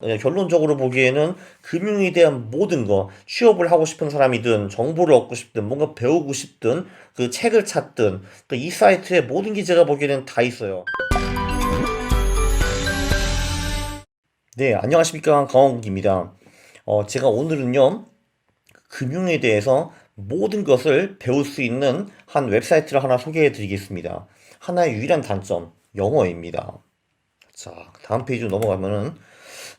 네, 결론적으로 보기에는 금융에 대한 모든 거, 취업을 하고 싶은 사람이든, 정보를 얻고 싶든, 뭔가 배우고 싶든, 그 책을 찾든, 그 이 사이트에 모든 게 제가 보기에는 다 있어요. 네, 안녕하십니까. 강원국입니다. 어, 제가 오늘은요, 금융에 대해서 모든 것을 배울 수 있는 한 웹사이트를 하나 소개해 드리겠습니다. 하나의 유일한 단점, 영어입니다. 자, 다음 페이지로 넘어가면은,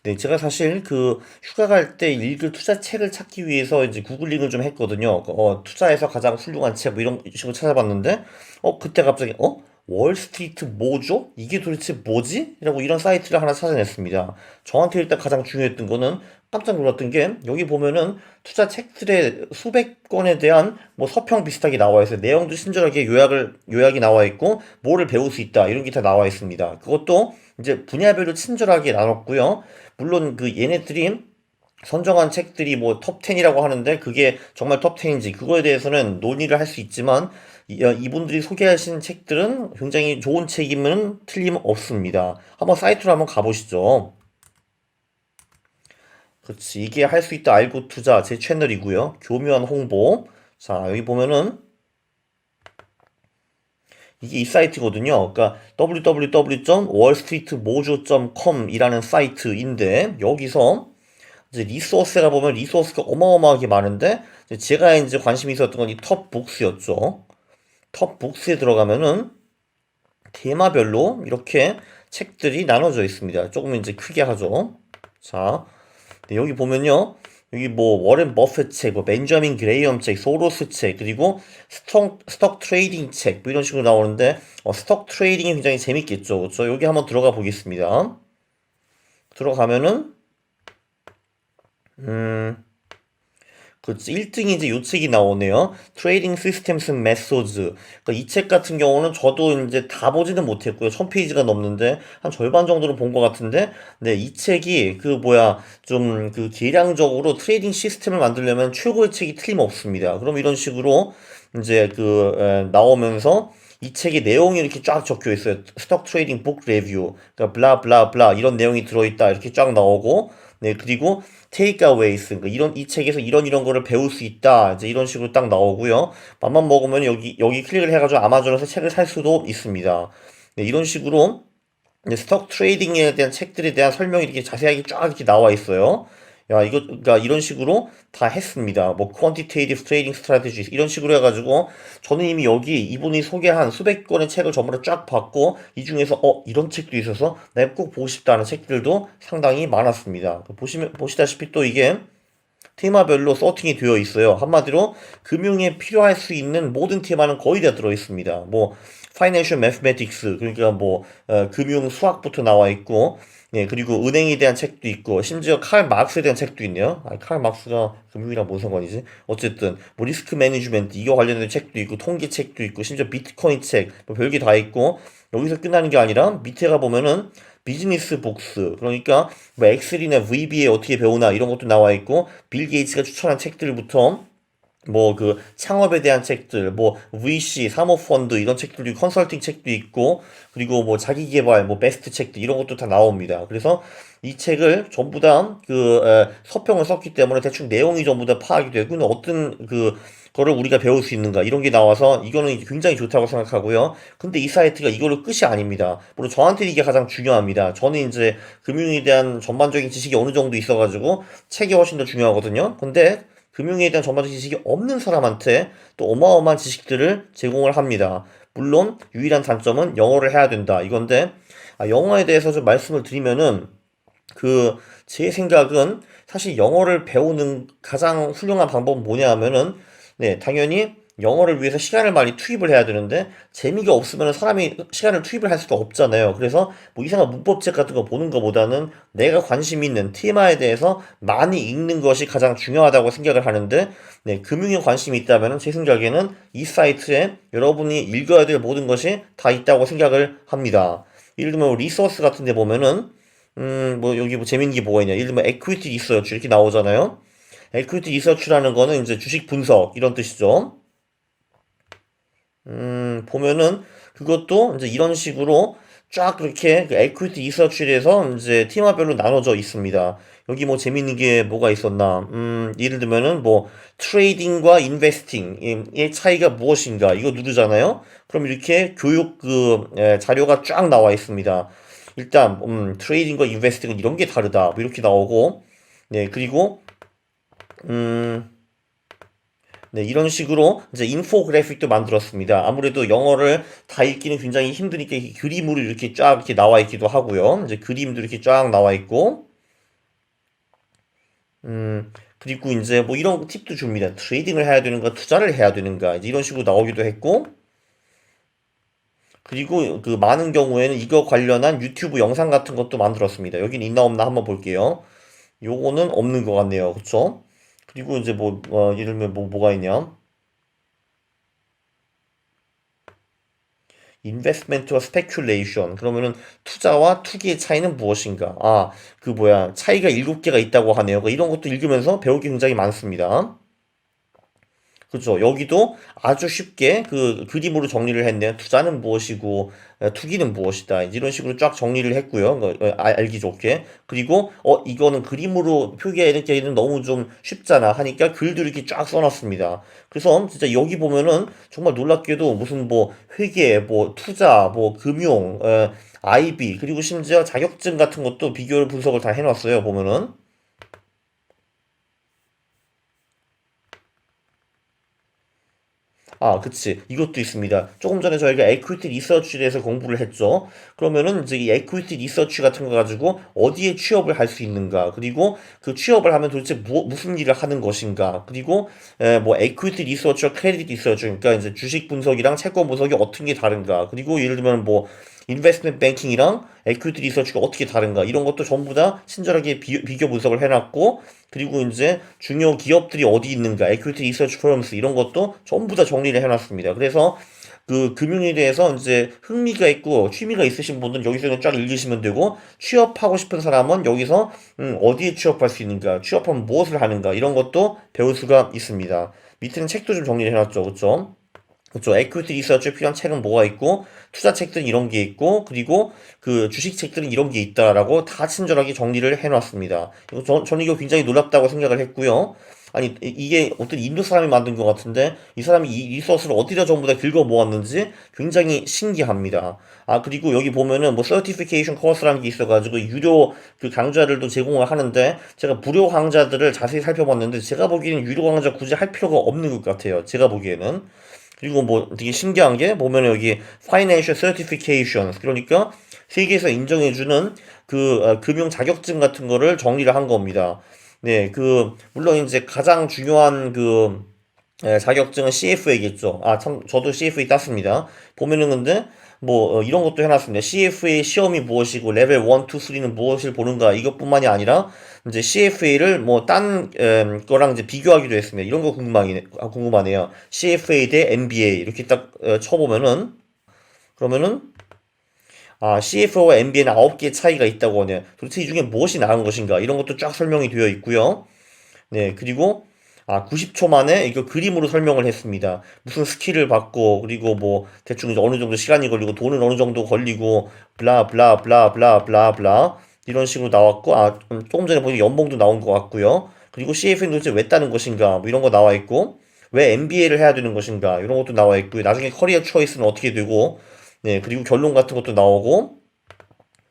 네, 제가 사실 그 휴가 갈 때 읽을 투자 책을 찾기 위해서 이제 구글링을 좀 했거든요. 어, 투자에서 가장 훌륭한 책, 뭐 이런 식으로 찾아봤는데, 어, 그때 갑자기, 어? 월스트리트 뭐죠? 이게 도대체 뭐지? 라고 이런 사이트를 하나 찾아냈습니다. 저한테 일단 가장 중요했던 거는 깜짝 놀랐던 게 여기 보면은 투자 책들의 수백 권에 대한 뭐 서평 비슷하게 나와 있어요. 내용도 친절하게 요약을 요약이 나와 있고 뭐를 배울 수 있다 이런 게 다 나와 있습니다. 그것도 이제 분야별로 친절하게 나눴고요. 물론 그 얘네들이 선정한 책들이 뭐 톱 10이라고 하는데 그게 정말 톱 10인지 그거에 대해서는 논의를 할 수 있지만 이- 어, 이분들이 소개하신 책들은 굉장히 좋은 책이면 틀림없습니다. 한번 사이트로 한번 가보시죠. 그렇지. 이게 할 수 있다 알고 투자 제 채널이고요. 교묘한 홍보. 자, 여기 보면은 이게 이 사이트거든요. 그러니까 www.wallstreetmojo.com 이라는 사이트인데 여기서 이제 리소스가 보면 리소스가 어마어마하게 많은데 제가 이제 관심이 있었던 건 이 톱북스였죠. 톱북스에 들어가면은 테마별로 이렇게 책들이 나눠져 있습니다. 조금 이제 크게 하죠. 자, 네, 여기 보면요. 여기 뭐 워렌 버핏 책, 뭐 벤저민 그레이엄 책, 소로스 책, 그리고 스톡 스톡 트레이딩 책, 뭐 이런 식으로 나오는데 어, 스톡 트레이딩이 굉장히 재밌겠죠. 그렇죠? 여기 한번 들어가 보겠습니다. 들어가면은 음, 그렇지. 1등이 이제 요 책이 나오네요. Systems and Methods. 그러니까 이 책 같은 경우는 저도 이제 다 보지는 못했고요. 1000페이지가 넘는데 한 절반 정도는 본 것 같은데, 네, 이 책이 그 뭐야 좀 그 계량적으로 트레이딩 시스템을 만들려면 최고의 책이 틀림없습니다. 그럼 이런 식으로 이제 그 에, 나오면서 이 책의 내용이 이렇게 쫙 적혀 있어요. 스톡 트레이딩 북 레뷰. 그러니까 블라 블라 블라 이런 내용이 들어 있다. 이렇게 쫙 나오고 네, 그리고 takeaways. 그러니까 이런 이 책에서 이런 이런 거를 배울 수 있다. 이제 이런 식으로 딱 나오고요. 맘만 먹으면 여기 여기 클릭을 해 가지고 아마존에서 책을 살 수도 있습니다. 네, 이런 식으로 스톡 트레이딩에 대한 책들에 대한 설명이 이렇게 자세하게 쫙 이렇게 나와 있어요. 야, 이거, 그러니까 이런 식으로 다 했습니다. 뭐, quantitative trading strategies, 이런 식으로 해가지고, 저는 이미 여기 이분이 소개한 수백 권의 책을 전부 다 쫙 봤고, 이 중에서, 어, 이런 책도 있어서 내가 꼭 보고 싶다는 책들도 상당히 많았습니다. 보시면, 보시다시피 또 이게, 테마별로 서팅이 되어 있어요. 한마디로 금융에 필요할 수 있는 모든 테마는 거의 다 들어 있습니다. 뭐 financial mathematics 그러니까 뭐 어, 금융 수학부터 나와 있고 예, 그리고 은행에 대한 책도 있고 심지어 칼 마크스에 대한 책도 있네요. 아, 칼 마크스가 금융이랑 뭔 상관이지? 어쨌든 뭐 리스크 매니지먼트 이거 관련된 책도 있고 통계 책도 있고 심지어 비트코인 책 뭐 별게 다 있고 여기서 끝나는 게 아니라 밑에 가 보면은 비즈니스 복스. 그러니까 뭐 엑셀이나 VBA 어떻게 배우나 이런 것도 나와 있고 빌 게이츠가 추천한 책들부터 뭐 그 창업에 대한 책들, 뭐 VC, 사모펀드 이런 책들도 컨설팅 책도 있고 그리고 뭐 자기 개발, 뭐 베스트 책들 이런 것도 다 나옵니다. 그래서 이 책을 전부 다 그 서평을 썼기 때문에 대충 내용이 전부 다 파악이 되고 는 어떤 그 거를 우리가 배울 수 있는가 이런 게 나와서 이거는 굉장히 좋다고 생각하고요. 근데 이 사이트가 이걸로 끝이 아닙니다. 물론 저한테 이게 가장 중요합니다. 저는 이제 금융에 대한 전반적인 지식이 어느 정도 있어가지고 책이 훨씬 더 중요하거든요. 근데 금융에 대한 전반적인 지식이 없는 사람한테 또 어마어마한 지식들을 제공을 합니다. 물론 유일한 단점은 영어를 해야 된다 이건데 아, 영어에 대해서 좀 말씀을 드리면은 그 제 생각은 사실 영어를 배우는 가장 훌륭한 방법은 뭐냐 하면은 네 당연히 영어를 위해서 시간을 많이 투입을 해야 되는데 재미가 없으면 사람이 시간을 투입을 할 수가 없잖아요. 그래서 뭐 이상한 문법책 같은 거 보는 것보다는 내가 관심 있는 테마에 대해서 많이 읽는 것이 가장 중요하다고 생각을 하는데 네, 금융에 관심이 있다면 제 생각에는 이 사이트에 여러분이 읽어야 될 모든 것이 다 있다고 생각을 합니다. 예를 들면 리소스 같은 데 보면은 음, 뭐 여기 뭐 재밌는 게 뭐가 있냐. 예를 들면 equity research 이렇게 나오잖아요. equity research라는 거는 이제 주식 분석 이런 뜻이죠. 음, 보면은 그것도 이제 이런 식으로 쫙 그렇게 그 에퀴티 리서치에 대해서 이제 테마별로 나눠져 있습니다. 여기 뭐 재밌는 게 뭐가 있었나? 음, 예를 들면은 뭐 트레이딩과 인베스팅의 차이가 무엇인가? 이거 누르잖아요. 그럼 이렇게 교육 그 에, 자료가 쫙 나와 있습니다. 일단 음, 트레이딩과 인베스팅은 이런 게 다르다. 뭐 이렇게 나오고 네, 그리고 음 네, 이런 식으로 이제 인포그래픽도 만들었습니다. 아무래도 영어를 다 읽기는 굉장히 힘드니까 이 그림으로 이렇게 쫙 이렇게 나와 있기도 하고요. 이제 그림도 이렇게 쫙 나와 있고, 음, 그리고 이제 뭐 이런 팁도 줍니다. 트레이딩을 해야 되는가, 투자를 해야 되는가, 이런 식으로 나오기도 했고, 그리고 그 많은 경우에는 이거 관련한 유튜브 영상 같은 것도 만들었습니다. 여긴 있나 없나 한번 볼게요. 요거는 없는 것 같네요. 그쵸? 그리고 이제 뭐, 어, 예를 들면 뭐, 뭐가 있냐? 인베스트먼트와 스페큘레이션. 그러면은 투자와 투기의 차이는 무엇인가? 아, 그 뭐야. 차이가 일곱 개가 있다고 하네요. 그러니까 이런 것도 읽으면서 게 굉장히 많습니다. 그죠. 여기도 아주 쉽게 그 그림으로 정리를 했네요. 투자는 무엇이고, 어, 투기는 무엇이다. 이런 식으로 쫙 정리를 했고요. 어, 어, 알- 알기 좋게. 그리고, 어, 이거는 그림으로 표기하기에는 너무 좀 쉽잖아. 하니까 글도 이렇게 쫙 써놨습니다. 그래서 진짜 여기 보면은 정말 놀랍게도 무슨 뭐 회계, 뭐 투자, 뭐 금융, 어, IB, 그리고 심지어 자격증 같은 것도 비교 분석을 다 해놨어요. 보면은. 아, 그치. 이것도 있습니다. 조금 전에 저희가 에퀴티 리서치에 대해서 공부를 했죠. 그러면은 이제 이 에퀴티 리서치 같은 거 가지고 어디에 취업을 할 수 있는가, 그리고 그 취업을 하면 도대체 무, 무슨 일을 하는 것인가, 그리고 에, 뭐 에퀴티 리서치와 크레딧 리서치, 그러니까 이제 주식 분석이랑 채권 분석이 어떤 게 다른가, 그리고 예를 들면 뭐 인베스트먼트 뱅킹이랑 에퀴티 리서치가 어떻게 다른가 이런 것도 전부 다 친절하게 비, 비교 분석을 해놨고 그리고 이제 중요 기업들이 어디 있는가 에퀴티 리서치 포럼스 이런 것도 전부 다 정리를 해놨습니다. 그래서 그 금융에 대해서 이제 흥미가 있고 취미가 있으신 분들은 여기서 쫙 읽으시면 되고 취업하고 싶은 사람은 여기서 음, 어디에 취업할 수 있는가 취업하면 무엇을 하는가 이런 것도 배울 수가 있습니다. 밑에는 책도 좀 정리를 해놨죠, 그렇죠? 그렇죠. 에퀴티 리서치에 필요한 책은 뭐가 있고 투자 책들은 이런 게 있고 그리고 그 주식 책들은 이런 게 있다라고 다 친절하게 정리를 해놨습니다. 이거 저, 저는 이거 굉장히 놀랍다고 생각을 했고요. 아니 이- 이게 어떤 인도 사람이 만든 것 같은데 이 사람이 이 리서치를 어디다 전부 다 긁어 모았는지 굉장히 신기합니다. 아 그리고 여기 보면은 뭐 서티피케이션 코र्스라는 게 있어가지고 유료 그 강좌들도 제공을 하는데 제가 무료 강좌들을 자세히 살펴봤는데 제가 보기에는 유료 강좌 굳이 할 필요가 없는 것 같아요. 제가 보기에는. 그리고 뭐 되게 신기한 게 보면 여기 Financial Certifications 그러니까 세계에서 인정해주는 그 어, 금융 자격증 같은 거를 정리를 한 겁니다. 네, 그 물론 이제 가장 중요한 그 에, 자격증은 CFA겠죠. 아, 참, 저도 CFA 땄습니다. 보면은 근데, 뭐, 어, 이런 것도 해놨습니다. CFA 시험이 무엇이고, 레벨 1, 2, 3는 무엇을 보는가, 이것뿐만이 아니라, 이제 CFA를 뭐, 딴, em, 거랑 이제 비교하기도 했습니다. 이런 거 궁금하네, 아, 궁금하네요. CFA 대 MBA, 이렇게 딱, 어, 쳐보면은, 그러면은, 아, CFA와 MBA는 9개의 차이가 있다고 하네요. 도대체 이 중에 무엇이 나은 것인가, 이런 것도 쫙 설명이 되어 있고요. 네, 그리고 아, 90초 만에 이거 그림으로 설명을 했습니다. 무슨 스킬을 받고 그리고 뭐 대충 어느 정도 시간이 걸리고 돈은 어느 정도 걸리고 블라 블라 블라 블라 블라 블라 이런 식으로 나왔고 아, 음, 조금 전에 보니까 연봉도 나온 것 같고요. 그리고 CF는 도대체 왜 따는 것인가 뭐 이런 거 나와 있고 왜 MBA를 해야 되는 것인가 이런 것도 나와 있고요. 나중에 커리어 초이스는 어떻게 되고 네, 그리고 결론 같은 것도 나오고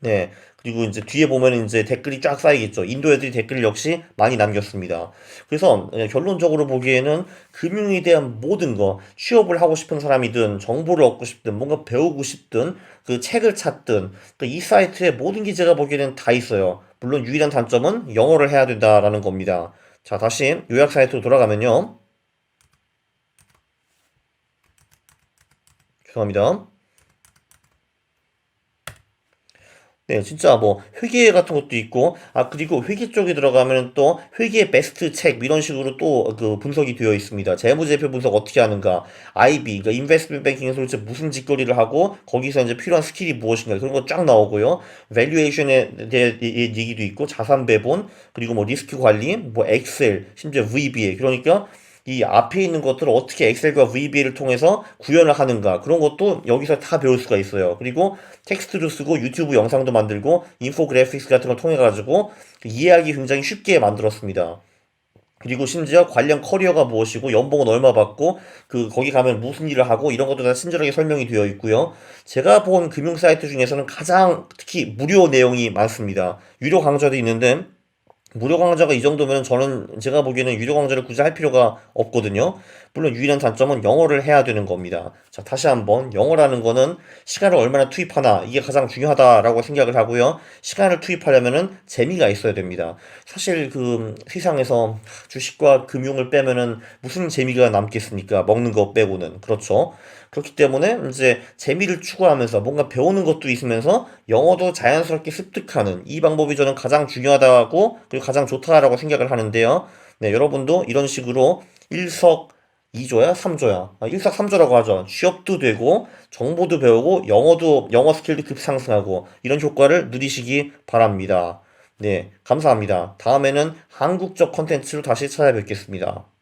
네. 그리고 이제 뒤에 보면 이제 댓글이 쫙 쌓이겠죠. 인도 애들이 댓글 역시 많이 남겼습니다. 그래서 예, 결론적으로 보기에는 금융에 대한 모든 거, 취업을 하고 싶은 사람이든 정보를 얻고 싶든 뭔가 배우고 싶든 그 책을 찾든 그이 사이트에 모든 게 제가 보기에는 다 있어요. 물론 유일한 단점은 영어를 해야 된다라는 겁니다. 자, 다시 요약 사이트로 돌아가면요. 죄송합니다. 네, 진짜 뭐 회계 같은 것도 있고, 아 그리고 회계 쪽에 들어가면 또 회계 베스트 책 이런 식으로 또 그 분석이 되어 있습니다. 재무제표 분석 어떻게 하는가, IB, 그러니까 인베스트먼트 뱅킹에서 도대체 무슨 짓거리를 하고 거기서 이제 필요한 스킬이 무엇인가 그런 거 쫙 나오고요. 밸류에이션에 대한 얘기도 있고, 자산 배분, 그리고 뭐 리스크 관리, 뭐 엑셀, 심지어 VBA 그러니까 이 앞에 있는 것들을 어떻게 엑셀과 VBA를 통해서 구현을 하는가 그런 것도 여기서 다 배울 수가 있어요. 그리고 텍스트도 쓰고 유튜브 영상도 만들고 인포그래픽스 같은 걸 통해 가지고 이해하기 굉장히 쉽게 만들었습니다. 그리고 심지어 관련 커리어가 무엇이고 연봉은 얼마 받고 그 거기 가면 무슨 일을 하고 이런 것도 다 친절하게 설명이 되어 있고요. 제가 본 금융 사이트 중에서는 가장 특히 무료 내용이 많습니다. 유료 강좌도 있는데 무료 강좌가 이 정도면 저는 제가 보기에는 유료 강좌를 굳이 할 필요가 없거든요. 물론 유일한 단점은 영어를 해야 되는 겁니다. 자, 다시 한번 영어라는 거는 시간을 얼마나 투입하나 이게 가장 중요하다라고 생각을 하고요. 시간을 투입하려면은 재미가 있어야 됩니다. 사실 그 세상에서 주식과 금융을 빼면은 무슨 재미가 남겠습니까? 먹는 거 빼고는. 그렇죠. 그렇기 때문에 이제 재미를 추구하면서 뭔가 배우는 것도 있으면서 영어도 자연스럽게 습득하는 이 방법이 저는 가장 중요하다고 그리고 가장 좋다라고 생각을 하는데요. 네, 여러분도 이런 식으로 일석 2조야? 3조야? 아, 일석삼조라고 하죠. 취업도 되고 정보도 배우고 영어도 영어 스킬도 급상승하고 이런 효과를 누리시기 바랍니다. 네, 감사합니다. 다음에는 한국적 컨텐츠로 다시 찾아뵙겠습니다.